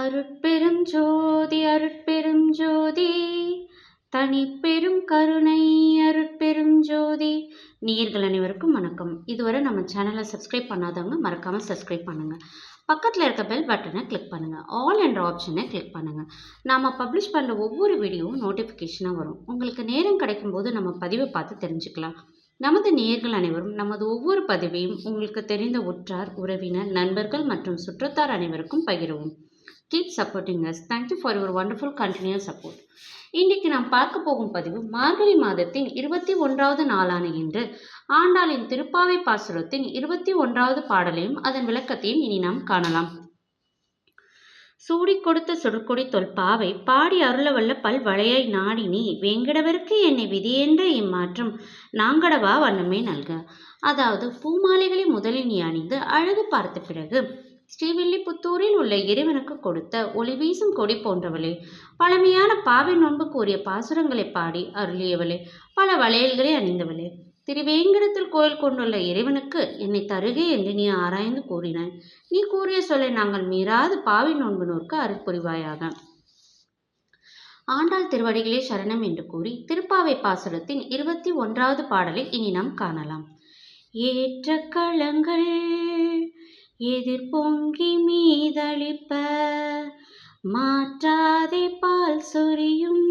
அருட்பெரும் ஜோதி அருட்பெரும் ஜோதி. தனிப்பெரும் கருணை அருட்பெரும் ஜோதி. நீர்கள் அனைவருக்கும் வணக்கம். இதுவரை நம்ம சேனலை சப்ஸ்கிரைப் பண்ணாதவங்க மறக்காமல் சப்ஸ்கிரைப் பண்ணுங்கள் பக்கத்தில் இருக்க பெல் பட்டனை கிளிக் பண்ணுங்கள் ஆல் என்ற ஆப்ஷனை கிளிக் பண்ணுங்கள் நாம் பப்ளிஷ் பண்ணுற ஒவ்வொரு வீடியோவும் நோட்டிஃபிகேஷனாக வரும். உங்களுக்கு நேரம் கிடைக்கும்போது நம்ம பதிவை பார்த்து தெரிஞ்சுக்கலாம். நமது நேயர்கள் அனைவரும் நமது ஒவ்வொரு பதிவையும் உங்களுக்கு தெரிந்த உற்றார் உறவினர் நண்பர்கள் மற்றும் சுற்றத்தார் அனைவருக்கும் பகிரவும். Keep supporting us thank you for your wonderful continuous support இன்றைக்கு நாம் பார்க்க போகும் பதிவு மார்கழி மாதத்தின் இருபத்தி ஒன்றாவது நாளான இன்று. ஆண்டாளின் திருப்பாவை பாசுரத்தின் இருபத்தி ஒன்றாவது பாடலையும் அதன் விளக்கத்தையும் இனி நாம் காணலாம். சூடி கொடுத்த சுடுக்கொடி தொல்பாவை பாடி அருளவல்ல பல் வளையை நீ வேங்கடவருக்கு என்னை விதியென்ற இம்மாற்றம் நாங்கடவா வண்ணமே நல்க? அதாவது பூமாலைகளை முதலில் நீ அணிந்து அழகு பார்த்த பிறகு ஸ்ரீவில்லிபுத்தூரில் உள்ள இறைவனுக்கு கொடுத்த ஒளி வீசும் கொடி போன்றவளே. பழமையான பாவை நோன்பு கூறிய பாசுரங்களை பாடி அருளியவளே. பல வளையல்களை அணிந்தவளே. திருவேங்கடத்தில் கோயில் கொண்டுள்ள இறைவனுக்கு என்னை தருகே என்று நீ ஆராய்ந்து கூறினாய். நீ கூறிய சொல்லை நாங்கள் மீறாது பாவி நோன்பு நோர்க்கு அருட்புரிவாயாக. ஆண்டாள் திருவடிகளே சரணம் என்று கூறி திருப்பாவை பாசுரத்தின் இருபத்தி ஒன்றாவது பாடலை இனி நாம் காணலாம். ஏற்ற களங்கள் எதிர் பொங்கி மீதளிப்ப மாற்றாதே பால் சொரியும்.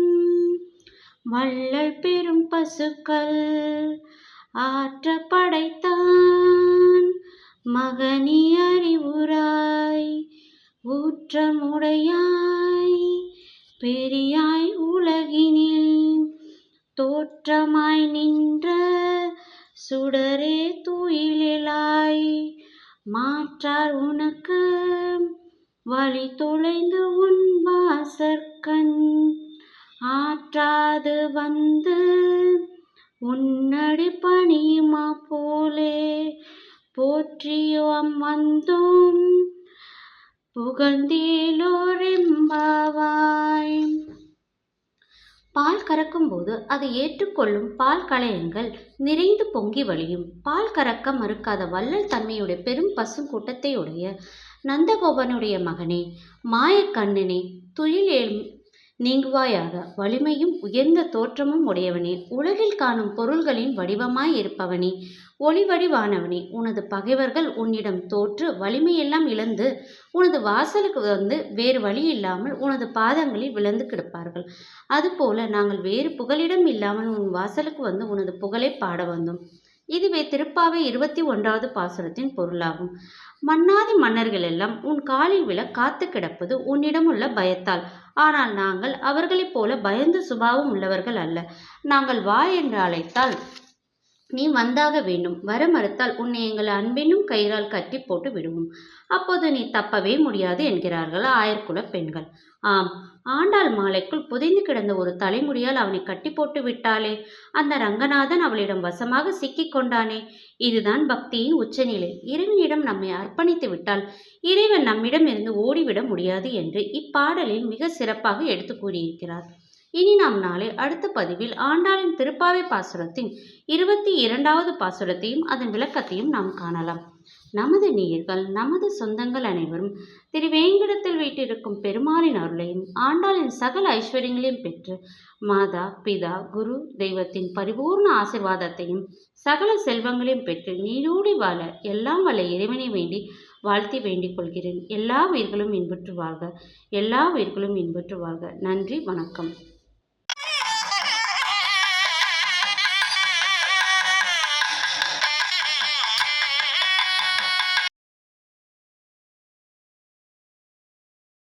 வள்ளல் பெரும் பசுக்கள் ஆற்ற படைத்தான். மகனி அறிவுராய் ஊற்றமுடையாய் பெரியாய் உலகினில் தோற்றமாய் நின்ற சுடரே துயிலாய் மாற்றார் உனக்கு. வழி தொலைந்து உன் வாசற்கண். ஆற்றாது வந்து உன்னடி பணியுமா போலே. போற்றியோம் வந்தோம். புகழ்ந்தேலோரெம்பாவாய் பால் கறக்கும்போது அதை ஏற்றுக்கொள்ளும் பால் களையங்கள் நிறைந்து பொங்கி வழியும். பால் கறக்க மறுக்காத வள்ளல் தன்மையுடைய பெரும் பசுங்கூட்டத்தையுடைய நந்தகோபனுடைய மகனே மாயக்கண்ணனே துயில் நீங்குவாயாக வலிமையும் உயர்ந்த தோற்றமும் உடையவனே உலகில் காணும் பொருள்களின் வடிவமாய் இருப்பவனே ஒளிவடிவானவனே. உனது பகைவர்கள் உன்னிடம் தோற்று வலிமையெல்லாம் இழந்து உனது வாசலுக்கு வந்து வேறு வழி இல்லாமல் உனது பாதங்களில் விழுந்து கிடப்பார்கள். அதுபோல நாங்கள் வேறு புகலிடம் இல்லாமல் உன் வாசலுக்கு வந்து உனது புகழை பாட வந்தோம். இதுவே திருப்பாவை இருபத்தி ஒன்றாவது பாசுரத்தின் பொருளாகும். மன்னாதி மன்னர்கள் எல்லாம் உன் காலில் விழ காத்து கிடப்பது உன்னிடமுள்ள பயத்தால். ஆனால் நாங்கள் அவர்களைப் போல பயந்து சுபாவம் உள்ளவர்கள் அல்ல. நாங்கள் வா என்று அழைத்தால் நீ வந்தாக வேண்டும். வர மறுத்தால் உன்னை எங்கள் அன்பினும் கயிறால் கட்டி போட்டு விடுவோம். அப்போது நீ தப்பவே முடியாது என்கிறார்கள் ஆயர்குல பெண்கள். ஆம் ஆண்டாள் மாலைக்குள் புதைந்து கிடந்த ஒரு தலைமுடியால் அவனை கட்டி போட்டு விட்டாளே. அந்த ரங்கநாதன் அவளிடம் வசமாக சிக்கிக் கொண்டானே. இதுதான் பக்தியின் உச்சநிலை. இறைவனிடம் நம்மை அர்ப்பணித்து விட்டால் இறைவன் நம்மிடம் இருந்து ஓடிவிட முடியாது என்று இப்பாடலில் மிக சிறப்பாக எடுத்து கூறியிருக்கிறார். இனி நாம் நாளை அடுத்த பதிவில் ஆண்டாளின் திருப்பாவை பாசுரத்தின் இருபத்தி இரண்டாவது பாசுரத்தையும் அதன் விளக்கத்தையும் நாம் காணலாம். நமது நீர்கள் நமது சொந்தங்கள் அனைவரும் திருவேங்கடத்தில் வீட்டிருக்கும் பெருமாளின் அருளையும் ஆண்டாளின் சகல ஐஸ்வர்யங்களையும் பெற்று மாதா பிதா குரு தெய்வத்தின் பரிபூர்ண ஆசிர்வாதத்தையும் சகல செல்வங்களையும் பெற்று நீரூடி வாழ எல்லாம் வல்ல இறைவனை வேண்டி வாழ்த்தி வேண்டிக் கொள்கிறேன். எல்லா உயிர்களும் இன்பற்றுவார்கள் எல்லா உயிர்களும் இன்பற்றுவார்கள் நன்றி வணக்கம்.